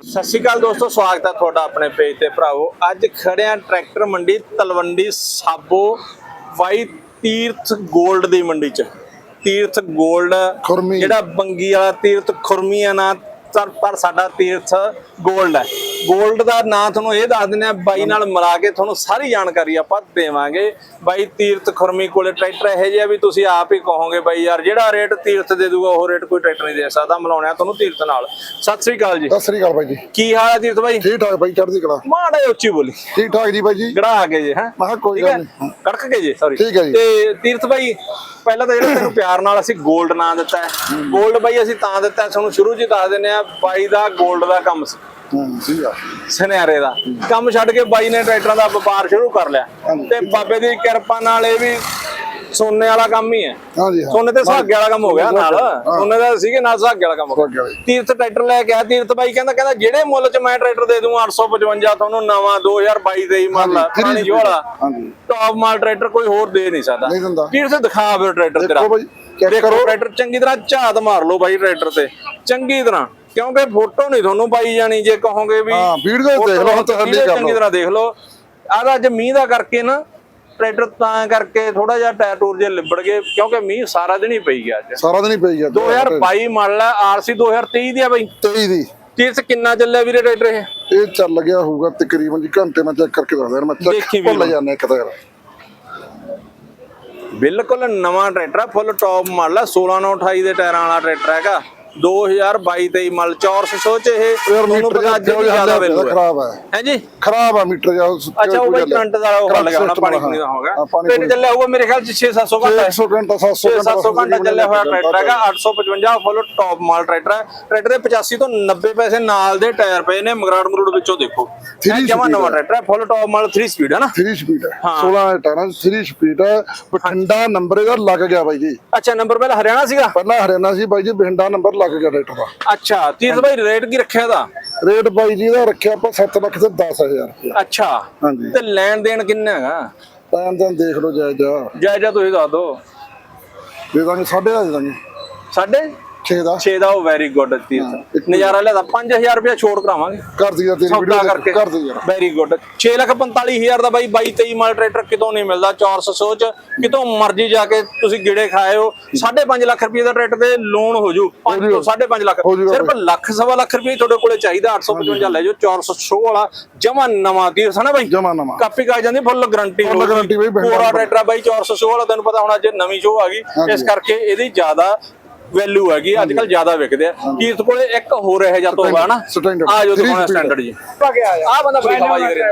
ਸਤਿ ਸ਼੍ਰੀ ਅਕਾਲ ਦੋਸਤੋ ਸਵਾਗਤ ਹੈ ਤੁਹਾਡਾ ਆਪਣੇ ਪੇਜ ਤੇ ਭਰਾਵੋ ਅੱਜ ਖੜਿਆ ਟਰੈਕਟਰ ਮੰਡੀ ਤਲਵੰਡੀ ਸਾਬੋ ਬਾਈ ਤੀਰਥ 골ਡ ਦੀ ਮੰਡੀ ਚ ਤੀਰਥ 골ਡ। ਜਿਹੜਾ ਬੰਗੀ ਵਾਲਾ ਤੀਰਥ ਖੁਰਮੀ ਆ ਨਾ ਪਰ ਸਾਡਾ ਤੀਰਥ 골ਡ ਹੈ। 골ਡ ਦਾ ਨਾਂ ਤੁਹਾਨੂੰ ਇਹ ਦੱਸ ਦਿੰਦੇ ਆ ਬਾਈ ਨਾਲ ਮਿਲਾ ਕੇ ਤੁਹਾਨੂੰ ਸਾਰੀ ਜਾਣਕਾਰੀ ਆਪਾਂ ਦੇਵਾਂਗੇ। ਬਾਈ ਤੀਰਥ ਖੁਰਮੀ ਕੋਲੇ ਟਰੈਕਟਰ ਇਹੋ ਜਿਹਾ ਵੀ ਤੁਸੀਂ ਆਪ ਹੀ ਕਹੋਗੇ ਬਾਈ ਯਾਰ ਜਿਹੜਾ ਰੇਟ ਤੀਰਥ ਦੇ ਦੂਗਾ ਉਹ ਰੇਟ ਕੋਈ ਟਰੈਕਟਰ ਨਹੀਂ ਦੇ ਸਕਦਾ। ਮਿਲਾਉਣਾ ਤੁਹਾਨੂੰ ਤੀਰਥ ਨਾਲ। ਸਤਿ ਸ੍ਰੀ ਅਕਾਲ ਜੀ। ਸਤਿ ਸ੍ਰੀ ਅਕਾਲ ਬਾਈ ਜੀ। ਕੀ ਹਾਲ ਹੈ ਤੀਰਥ ਬਾਈ? ਠੀਕ ਠਾਕ ਬਾਈ ਚੜ੍ਹਦੀ ਕਲਾ। ਮਾੜਾ ਉੱਚੀ ਬੋਲੀ। ਠੀਕ ਠਾਕ ਜੀ ਬਾਈ ਜੀ। ਗੜਾ ਆ ਗਏ ਜੇ ਹੈ? ਮੈਂ ਕੋਈ ਗੱਲ ਨਹੀਂ। ਕੜਕ ਗਏ ਜੇ ਸੌਰੀ ਠੀਕ ਹੈ ਜੀ। ਤੇ ਤੀਰਥ ਬਾਈ ਪਹਿਲਾਂ ਤਾਂ ਜਿਹੜਾ ਤੈਨੂੰ ਪਿਆਰ ਨਾਲ ਅਸੀਂ ਗੋਲਡ ਨਾਂ ਦਿੱਤਾ ਹੈ। ਗੋਲਡ ਬਾਈ ਅਸੀਂ ਤਾਂ ਦਿੱਤਾ ਹੈ। ਤੁਹਾਨੂੰ ਸ਼ੁਰੂ 'ਚ ਦੱਸ ਦਿੰਦੇ ਆ ਬਾਈ ਦਾ ਗੋਲਡ ਦਾ ਕੰਮ ਸੀ। ਸਹੀ ਆ ਸਨਿਆਰੇ ਦਾ। ਕੰਮ ਛੱਡ ਕੇ ਬਾਈ ਨੇ ਟਰੈਕਟਰਾਂ ਦਾ ਵਪਾਰ ਸ਼ੁਰੂ ਕਰ ਲਿਆ। ਤੇ ਬਾਬੇ ਦੀ ਕਿਰਪਾ ਨਾਲ ਇਹ ਵੀ ਸੋਨੇ ਵਾਲਾ ਕੰਮ ਹੀ ਹੈ ਹਾਂ ਜੀ ਹਾਂ ਸੋਨੇ ਤੇ ਸੁਹਾਗੇ ਵਾਲਾ ਕੰਮ ਹੋ ਗਿਆ ਨਾਲ। ਸੋਨੇ ਦਾ ਸੀਗੇ ਨਾਲ ਸੁਹਾਗੇ ਵਾਲਾ ਕੰਮ ਹੋ ਗਿਆ। ਤੀਰਥ ਟਰੈਕਟਰ ਲੈ ਕੇ ਆ ਤੀਰਥ ਬਾਈ ਕਹਿੰਦਾ ਕਹਿੰਦਾ ਜਿਹੜੇ ਮੁੱਲ 'ਚ ਮੈਂ ਟਰੈਕਟਰ ਦੇ ਦੂੰ 855 ਤੁਹਾਨੂੰ ਨਵਾਂ 2022 ਦੇ ਹੀ ਮੰਨ ਲਾ ਹਾਂਜੀ, ਪੁਰਾਣੀ ਵਾਲਾ ਹਾਂਜੀ। ਟੌਪ ਮਾਲ ਟਰੈਕਟਰ ਕੋਈ ਹੋਰ ਦੇ ਨਹੀਂ ਸਕਦਾ। ਤੀਰਥ ਦਿਖਾ ਫਿਰ ਟਰੈਕਟਰ ਤੇਰਾ ਦੇਖੋ। ਟਰੈਕਟਰ ਚੰਗੀ ਤਰ੍ਹਾਂ ਝਾਤ ਮਾਰ ਲਓ ਬਾਈ ਟਰੈਕਟਰ ਤੇ ਚੰਗੀ ਤਰ੍ਹਾਂ ਕਿਉਂਕਿ ਫੋਟੋ ਨਹੀਂ ਤੁਹਾਨੂੰ ਪਾਈ ਜਾਣੀ ਜੇ ਕਹੋਗੇ ਵੀ ਹਾਂ, video ਦੇਖ ਲਓ, ਤਸੱਲੀ ਚੰਗੀ। ਤਰ੍ਹਾਂ ਦੇਖ ਲਓ ਆਹ ਅੱਜ ਮੀਂਹ ਦਾ ਕਰਕੇ ਨਾ ਟਰੈਕਟਰ ਤਾਂ ਕਰਕੇ ਥੋੜਾ ਜਿਹਾ ਟਾਇਰ ਟੂਰ ਜੇ ਲਿਬੜ ਗਏ ਕਿਉਂਕਿ ਮੀਂਹ ਸਾਰਾ ਦਿਨ ਹੀ ਪਈ ਗਿਆ ਅੱਜ। ਸਾਰਾ ਦਿਨ ਹੀ ਪਈ ਗਿਆ 2022 ਮਾਡਲ ਹੈ ਆਰਸੀ 2023 ਦੀ ਆ ਬਾਈ। 23 ਦੀ। ਤੀਰਥ ਕਿੰਨਾ ਚੱਲਿਆ ਵੀਰੇ ਟਰੈਕਟਰ ਇਹ? ਇਹ ਚੱਲ ਗਿਆ ਹੋਊਗਾ ਤਕਰੀਬਨ ਜੀ ਘੰਟੇ ਮੈਂ ਚੈੱਕ ਕਰਕੇ ਦੱਸਦਾ ਮੈਂ ਚੈੱਕ ਭੁੱਲ। ਜਾਂਦਾ ਇੱਕ ਤਾਂ ਬਿਲਕੁਲ ਨਵਾਂ ਟਰੈਕਟਰ ਹੈ ਫੁੱਲ ਟੌਪ ਮਾਡਲ ਹੈ 16 9 28 ਦੇ ਟਾਇਰਾਂ ਵਾਲਾ ਟਰੈਕਟਰ ਹੈਗਾ। 2022 23 ਮਾਡਲ ਚੌਰਸ ਸੋਚ ਇਹ। ਯਾਰ ਤੁਹਾਨੂੰ ਮੀਟਰ ਪਤਾ ਅੱਜ ਜਿਹਾ ਵੀ ਜ਼ਿਆਦਾ ਜ਼ਿਆਦਾ ਵੈਲਿਊ ਹੈ। ਖਰਾਬ ਹੈ। ਹੈ ਜੀ ਖਰਾਬ ਆ ਮੀਟਰ ਉਸ- ਅੱਛਾ ਉਹ। ਕਰੰਟ ਦਾ ਉਹ ਪਾਣੀ। ਪੂਣੀ ਦਾ ਹੋਗਾ ਹਾਂ, ਪਾਣੀ ਟਰੈਕਟਰ ਪੂਣੀ। ਚੱਲਿਆ ਹੋਊਗਾ ਮੇਰੇ ਖਿਆਲ ਚ 6 700 ਘੰਟਾ 600 ਘੰਟਾ 700 ਘੰਟਾ 700 ਘੰਟਾ ਚੱਲਿਆ ਹੋਇਆ ਟਰੈਕਟਰ ਹੈਗਾ 855 ਫੁੱਲ ਟੌਪ ਮਾਲ ਟਰੈਕਟਰ ਹੈ। ਟਰੈਕਟਰ ਦੇ 85 ਤੋਂ 90 ਪੈਸੇ ਨਾਲ ਦੇ ਟਾਇਰ ਪਏ ਨੇ ਮਗਰਾੜ ਮਰੂੜ ਵਿੱਚੋਂ ਦੇਖੋ। ਜਮਾ ਨਵਾਂ। ਟਰੈਕਟਰ ਹੈ ਫੁੱਲ ਟੌਪ ਮਾਲ 3 ਸਪੀਡ ਹੈ ਨਾ? 3 ਸਪੀਡ ਹੈ। ਹਾਂ। 16 ਟਾਇਰਾਂ 3 ਸਪੀਡ ਹੈ। ਬਠਿੰਡਾ ਨੰਬਰ ਇਹਦਾ ਲੱਗ ਗਿਆ ਬਾਈ ਜੀ। ਅੱਛਾ ਨੰਬਰ ਪਹਿਲਾਂ ਹਰਿਆਣਾ ਸੀਗਾ? ਪਹਿਲਾਂ ਹਰਿਆਣਾ ਸੀ ਬਾਈ ਜੀ ਬਠਿੰਡਾ ਨੰਬਰ ਲੱਗ ਗਿਆ ਟਰੈਕਟਰ ਦਾ। ਅੱਛਾ ਤੀਰਥ ਭਾਈ ਰੇਟ ਕੀ ਰੱਖਿਆ ਦਾ ਰੇਟ ਬਾਈ ਜੀ ਦਾ ਰੱਖਿਆ ਆਪਾਂ 7 ਲੱਖ ਤੇ 10000 ਰੁਪਏ ਅੱਛਾ ਹਾਂਜੀ। ਤੇ ਲੈਣ ਦੇਣ ਕਿੰਨਾ ਹੈਗਾ? ਟਾਈਮ ਤਾਂ ਦੇਖ ਲਓ ਜਾਇਜਾ। ਜਾਇਜਾ ਤੁਸੀਂ ਦੱਸ ਦਿਓ। ਦੇ ਦਾਂਗੇ ਸਾਢੇ ਦਾ ਦੇ ਦਾਂਗੇ। ਸਾਢੇ? 6 ਦਾ? 6 ਦਾ ਉਹ ਵੈਰੀ ਗੁੱਡ ਤੀਰਥ ਨਜ਼ਾਰਾ ਲਿਆਦਾ 5000 ਰੁਪਏ ਛੋੜ ਕਰਾਵਾਂਗੇ। ਕਰ ਦਈਦਾ ਤੇਰੀ ਵੀਡੀਓ ਕਰਕੇ। ਕਰ ਦੇ ਯਾਰ ਵੈਰੀ ਗੁੱਡ 6 ਲੱਖ 45000 ਦਾ ਬਾਈ 22 23 ਮਾਲ ਟਰੈਕਟਰ ਕਿਤੋਂ ਨਹੀਂ ਮਿਲਦਾ 400 ਸੋਚ। ਕਿਤੋਂ ਮਰਜ਼ੀ ਜਾ ਕੇ ਤੁਸੀਂ ਗਿੜੇ ਖਾਏ ਹੋ। 5.5 ਲੱਖ ਰੁਪਏ ਦਾ ਟਰੈਕਟਰ ਦੇ ਲੋਨ ਹੋ ਜੂ। 5 ਤੋਂ 5.5 ਲੱਖ। ਸਿਰਫ ਲੱਖ ਸਵਾ ਲੱਖ ਰੁਪਏ ਤੁਹਾਡੇ ਕੋਲੇ ਚਾਹੀਦਾ 855 ਲੈ ਜਾਓ 400 ਸ਼ੋ ਵਾਲਾ। ਜਮਾ ਨਵਾਂ ਤੀਰਥ ਹੈ ਨਾ ਬਾਈ? ਜਮਾ ਨਵਾਂ। ਕਾਪੀ ਕਾ ਜਾਂਦੀ ਫੁੱਲ ਗਾਰੰਟੀ Full guarantee ਬਈ। ਪੂਰਾ ਟਰੈਕਟਰ ਬਾਈ 400 ਸ਼ੋ ਵਾਲਾ ਤੈਨੂੰ ਪਤਾ ਹੁਣ ਅੱਜ ਨਵੀਂ ਸ਼ੋ ਆ ਗਈ। ਇਸ ਕਰਕੇ ਇਹਦੀ ਜ਼ਿਆਦਾ ਵੈਲਿਊ ਹੈਗੀ ਅੱਜ ਕੱਲ ਜ਼ਿਆਦਾ ਵਿਕਦੇ ਆ। ਕੀਰਤ ਕੋਲੇ ਇੱਕ ਹੋਰ ਇਹ ਜਾਂ ਤੋਗਾ ਨਾ। ਆ ਜੋ। ਤੁਹਾਨੂੰ। ਸਟੈਂਡਰਡ ਜੀ ਆ ਬੰਦਾ ਬੜੀ ਹਵਾਈ ਕਰੇ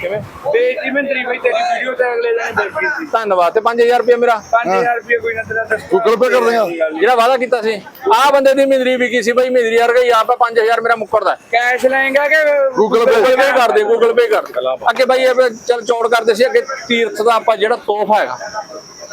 ਕਿਵੇਂ? ਬੇਟੀ ਮੰਤਰੀ ਬਈ ਤੇਰੀ ਵੀਡੀਓ ਤੇ ਅਗਲੇ ਦਿਨ ਦੇਖ ਸੀ। ਧੰਨਵਾਦ। ਤੇ 5000 ਰੁਪਏ ਮੇਰਾ? 5000 ਰੁਪਏ ਕੋਈ ਨਾ ਤੇਰਾ ਗੂਗਲ ਪੇ ਕਰ ਦੇਗਾ ਜਿਹੜਾ ਵਾਅਦਾ ਕੀਤਾ ਸੀ। ਆ ਬੰਦੇ ਦੀ ਮਿੰਦਰੀ ਵਿਕੀ ਸੀ ਬਾਈ। ਮਿੰਦਰੀ ਯਾਰ ਗਈ ਆਪਾ 5000 ਮੇਰਾ ਮੁੱਕਰਦਾ ਕੈਸ਼ ਲਏਗਾ ਕਿ ਗੂਗਲ ਪੇ ਕਰ ਦੇ ਗੂਗਲ ਪੇ ਕਰ। ਅੱਗੇ ਬਾਈ ਚਲ ਚੌੜ ਕਰਦੇ ਸੀ। ਅੱਗੇ ਤੀਰਥ ਦਾ ਆਪਾਂ ਜਿਹੜਾ ਤੋਹਫਾ ਹੈਗਾ।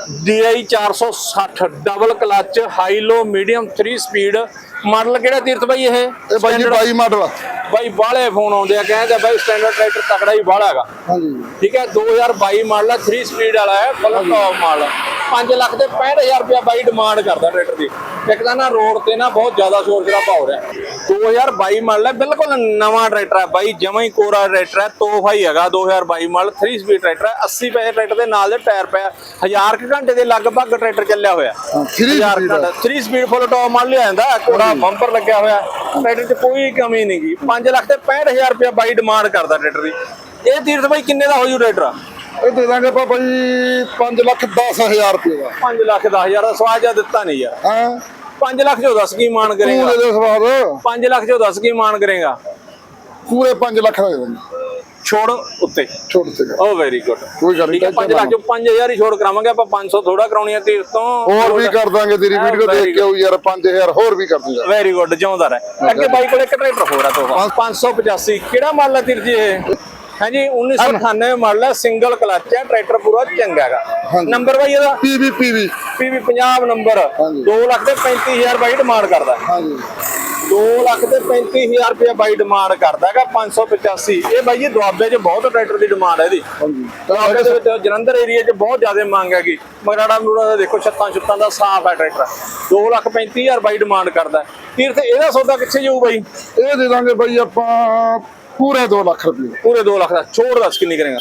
DI 460 double clutch high low medium 3 speed model ਕਿਹੜਾ ਤੀਰਥ ਬਾਈ ਇਹ? ਇਹ ਬਾਈ ਜੀ 22 ਮਾਡਲ ਆ। ਬਾਈ ਬਾਹਲੇ ਫੋਨ ਆਉਂਦੇ ਆ ਕਹਿੰਦੇ ਬਾਈ ਸਟੈਂਡਰਡ ਟਰੈਕਟਰ ਤਕੜਾ ਹੀ ਬਾਹਲਾ ਹੈਗਾ। ਹਾਂਜੀ। ਠੀਕ ਹੈ 2022 ਮਾਡਲ ਹੈ 3 ਸਪੀਡ ਵਾਲਾ ਹੈ ਫੁੱਲ ਟੌਪ ਮਾਡਲ 5 ਲੱਖ ਤੇ 65000 ਰੁਪਇਆ ਬਾਈ ਡਿਮਾਂਡ ਕਰਦਾ ਟਰੈਕਟਰ ਦੀ। ਇੱਕ ਤਾਂ ਨਾ ਰੋਡ ਤੇ ਨਾ ਬਹੁਤ ਜ਼ਿਆਦਾ ਸ਼ੋਰ ਸ਼ਰਾਬਾ ਹੋ ਰਿਹਾ। 2022 ਮਾਡਲ ਹੈ ਬਿਲਕੁਲ ਨਵਾਂ ਟਰੈਕਟਰ ਹੈ ਬਾਈ ਜਮਾਂ ਹੀ ਕੋਰਾ ਟਰੈਕਟਰ ਹੈ ਤੋਹਫਾ ਹੀ ਹੈਗਾ 2022 ਮਾਡਲ 3 ਸਪੀਡ ਟਰੈਕਟਰ ਹੈ 80 ਪੈਸੇ ਟਰੈਕਟਰ ਦੇ ਨਾਲ ਦੇ ਟਾਇਰ ਪਿਆ 1000 ਕੁ ਘੰਟੇ ਦੇ ਲਗਭਗ ਟਰੈਕਟਰ ਚੱਲਿਆ ਹੋਇਆ ਹਾਂ। 3 ਹਜ਼ਾਰ ਸਪੀਡ ਘੰਟਾ 3 ਸਪੀਡ ਫੁੱਲ ਟੌਪ ਮਾਡਲ ਲਿਆ ਜਾਂਦਾ ਕੋੜਾ ਬੰਪਰ ਲੱਗਿਆ ਹੋਇਆ ਟਰੈਕਟਰ 'ਚ ਕੋਈ ਕਮੀ ਨਹੀਂ ਗੀ। 5 ਲੱਖ ਤੇ 65000 ਰੁਪਇਆ ਬਾਈ ਡਿਮਾਂਡ ਕਰਦਾ ਟਰੈਕਟਰ ਦੀ। ਇਹ ਤੀਰਥ ਬਾਈ ਕਿੰਨੇ ਦਾ ਹੋ ਜੂ ਟਰੈਕਟਰ? ਇਹ ਦੇ ਦਾਂਗੇ ਆਪਾਂ ਬਾਈ 5 ਲੱਖ 10000 ਰੁਪਏ ਦਾ। 5 ਲੱਖ 10000 ਦਾ ਸਵਾਦ ਜਾਂ ਦਿੱਤਾ ਨਹੀਂ ਯਾਰ। ਹਾਂ। 5 ਲੱਖ ਚੋਂ ਦੱਸ ਕੀ ਮਾਨ ਪੂਰੇ ਕਰੇਗਾ? ਦੇ ਸਵਾਦ। 5 ਲੱਖ ਚੋਂ ਦੱਸ ਕੀ ਮਾਨ ਕਰੇਗਾ? ਪੂਰੇ 5 ਲੱਖ ਦਾ ਦੇ ਦਾਂਗੇ ਛੋੜ ਉੱਤੇ। ਛੋੜ ਤੇ ਓ ਵੈਰੀ ਗੁੱਡ ਕੋਈ ਗੱਲ ਨਹੀਂ ਠੀਕ ਹੈ 5 ਲੱਖ ਚੋਂ 5000 ਹੀ ਛੋੜ ਕਰਾਵਾਂਗੇ ਆਪਾਂ 500 ਥੋੜਾ ਕਰਾਉਣੀ ਆ ਤੀਰ ਤੋਂ ਹੋਰ ਵੀ ਕਰ ਦਾਂਗੇ ਤੇਰੀ ਹਾਂ, ਵੀਡੀਓ very ਦੇਖ ਕੇ ਆਉ ਯਾਰ 5000 ਹੋਰ ਵੀ ਕਰ ਦੂੰਗਾ। ਵੈਰੀ ਗੁੱਡ ਜਿਉਂਦਾ ਰਹਿ। ਅੱਗੇ ਬਾਈ ਕੋਲ ਇੱਕ ਟਰੈਕਟਰ ਹੋਰ ਆ ਤੋਹਫਾ। 585 ਕਿਹੜਾ ਮਾਡਲ ਹੈ ਤੀਰ ਜੀ ਇਹ? ਹਾਂਜੀ 1998 ਮਾਡਲ ਹੈ ਸਿੰਗਲ ਕਲਚ ਹੈ ਟਰੈਕਟਰ ਪੂਰਾ ਚੰਗਾ ਹੈਗਾ। ਹਾਂਜੀ। ਨੰਬਰ ਬਾਈ ਇਹਦਾ? PV PV PV Punjab number ਹਾਂਜੀ। 2 ਲੱਖ ਤੇ 35000 ਬਾਈ ਡਿਮਾਂਡ ਕਰਦਾ। ਹਾਂਜੀ। 2 ਲੱਖ ਤੇ 35000 ਰੁਪਏ ਬਾਈ ਡਿਮਾਂਡ ਕਰਦਾ ਹੈਗਾ 585 ਇਹ ਬਾਈ ਜੀ ਦੁਆਬੇ 'ਚ ਬਹੁਤ ਟਰੈਕਟਰ ਦੀ ਡਿਮਾਂਡ ਹੈ ਇਹਦੀ। ਹਾਂਜੀ। ਦੁਆਬੇ ਦੇ ਵਿੱਚ ਜਲੰਧਰ ਏਰੀਆ 'ਚ ਬਹੁਤ ਜ਼ਿਆਦਾ ਮੰਗ ਹੈਗੀ। ਮਗਰਾੜਾ ਮੂੜਾ ਦਾ ਦੇਖੋ ਛੱਤਾਂ ਛੁੱਤਾਂ ਦਾ ਸਾਫ਼ ਹੈ ਟਰੈਕਟਰ। 2 ਲੱਖ 35000 ਬਾਈ ਡਿਮਾਂਡ ਕਰਦਾ। ਤੀਰਥ ਇਹਦਾ ਸੌਦਾ ਕਿੱਥੇ ਜਾਊ ਬਾਈ? ਇਹ ਦੇ ਦਾਂਗੇ ਬਾਈ ਆਪਾਂ ਪੂਰੇ 2 ਲੱਖ ਰੁਪਏ। ਪੂਰੇ 2 ਲੱਖ ਦਾ। ਛੋੜ ਦੱਸ ਕਿੰਨੀ ਕਰੇਗਾ?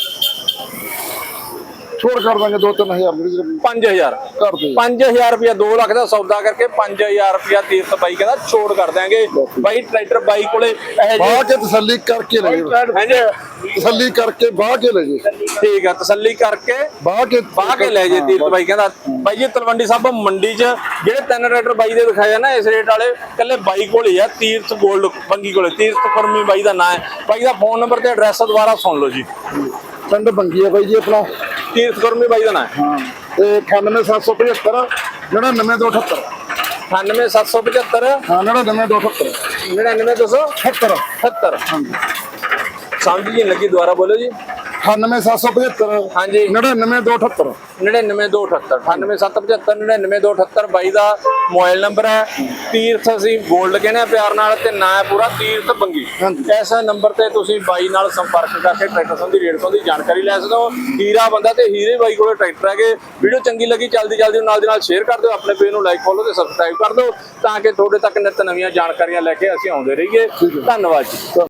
ਛੋੜ ਕਰ ਦਾਂਗੇ 2-3000 ਰੁਪਏ 5000 ਕਰ ਦੇ। 5000 ਰੁਪਇਆ 2 ਲੱਖ ਦਾ ਸੌਦਾ ਕਰਕੇ 5000 ਰੁਪਇਆ ਤੀਰਥ ਬਾਈ ਕਹਿੰਦਾ ਛੋੜ ਕਰ ਦਿਆਂਗੇ। ਬਾਈ ਟਰੈਕਟਰ ਬਾਈ ਕੋਲੇ ਇਹ ਬਾਹ ਕੇ ਤਸੱਲੀ ਕਰਕੇ ਲੈ ਜੇ ਹਾਂਜੀ। ਤਸੱਲੀ ਕਰਕੇ ਬਾਹ ਕੇ ਲੈ ਜੇ ਠੀਕ ਆ ਤਸੱਲੀ ਕਰਕੇ ਬਾਹ ਕੇ ਬਾਹ ਕੇ ਲੈ ਜੇ ਤੀਰਥ ਬਾਈ ਕਹਿੰਦਾ। ਬਾਈ ਜੀ ਤਲਵੰਡੀ ਸਾਹਿਬ ਮੰਡੀ 'ਚ ਜਿਹੜੇ ਤਿੰਨ ਟਰੈਕਟਰ ਬਾਈ ਦੇ ਦਿਖਾਏ ਆ ਨਾ ਇਸ ਰੇਟ ਵਾਲੇ ਕੱਲੇ ਬਾਈ ਕੋਲ ਆ ਤੀਰਥ ਗੋਲਡ ਬੰਗੀ ਕੋਲੇ। ਤੀਰਥ ਫਰਮੀ ਬਾਈ ਦਾ ਨਾਂ ਹੈ। ਬਾਈ ਦਾ ਫੋਨ ਨੰਬਰ ਤੇ ਐਡਰੈਸ ਦੁਬਾਰਾ ਸੁਣ ਲਓ ਜੀ। ਪਿੰਡ ਬੰਗੀ ਆ ਬਾਈ ਜੀ ਆਪਣਾ। ਤੀਰਥ ਫਰਮੀ ਬਾਈ ਦਾ ਨਾਂ ਹੈ? ਤੇ 98775 99278 98775 ਹਾਂ 99278 99278 78 ਸਮਝ ਜੀ ਲੱਗੀ ਦੁਬਾਰਾ ਬੋਲੋ ਜੀ। 98775 ਹਾਂਜੀ। 99278 99278 98775 99278 ਬਾਈ ਦਾ ਮੋਬਾਈਲ ਨੰਬਰ ਹੈ। ਤੀਰਥ ਅਸੀਂ ਗੋਲਡ ਕਹਿੰਦੇ ਆ ਪਿਆਰ ਨਾਲ ਤੇ ਨਾਂ ਹੈ ਪੂਰਾ ਤੀਰਥ ਬੰਗੀ। ਇਸ ਨੰਬਰ ਤੇ ਤੁਸੀਂ ਬਾਈ ਨਾਲ ਸੰਪਰਕ ਕਰਕੇ ਟਰੈਕਟਰ ਸੰਬੰਧੀ ਰੇਟ ਸੰਬੰਧੀ ਜਾਣਕਾਰੀ ਲੈ ਸਕਦੇ ਹੋ। ਹੀਰਾ ਬੰਦਾ ਤੇ ਹੀਰੇ ਬਾਈ ਕੋਲੇ ਟਰੈਕਟਰ ਹੈਗੇ। ਵੀਡੀਓ ਚੰਗੀ ਲੱਗੀ ਜਲਦੀ ਜਲਦੀ ਨਾਲ ਦੀ ਨਾਲ ਸ਼ੇਅਰ ਕਰ ਦਿਓ ਆਪਣੇ ਪੇਜ ਨੂੰ ਲਾਈਕ ਫੋਲੋ ਤੇ ਸਬਸਕ੍ਰਾਈਬ ਕਰ ਦਿਓ ਤਾਂ ਕਿ ਤੁਹਾਡੇ ਤੱਕ ਨਿਤ ਨਵੀਆਂ ਜਾਣਕਾਰੀਆਂ ਲੈ ਕੇ ਅਸੀਂ ਆਉਂਦੇ ਰਹੀਏ। ਧੰਨਵਾਦ ਜੀ।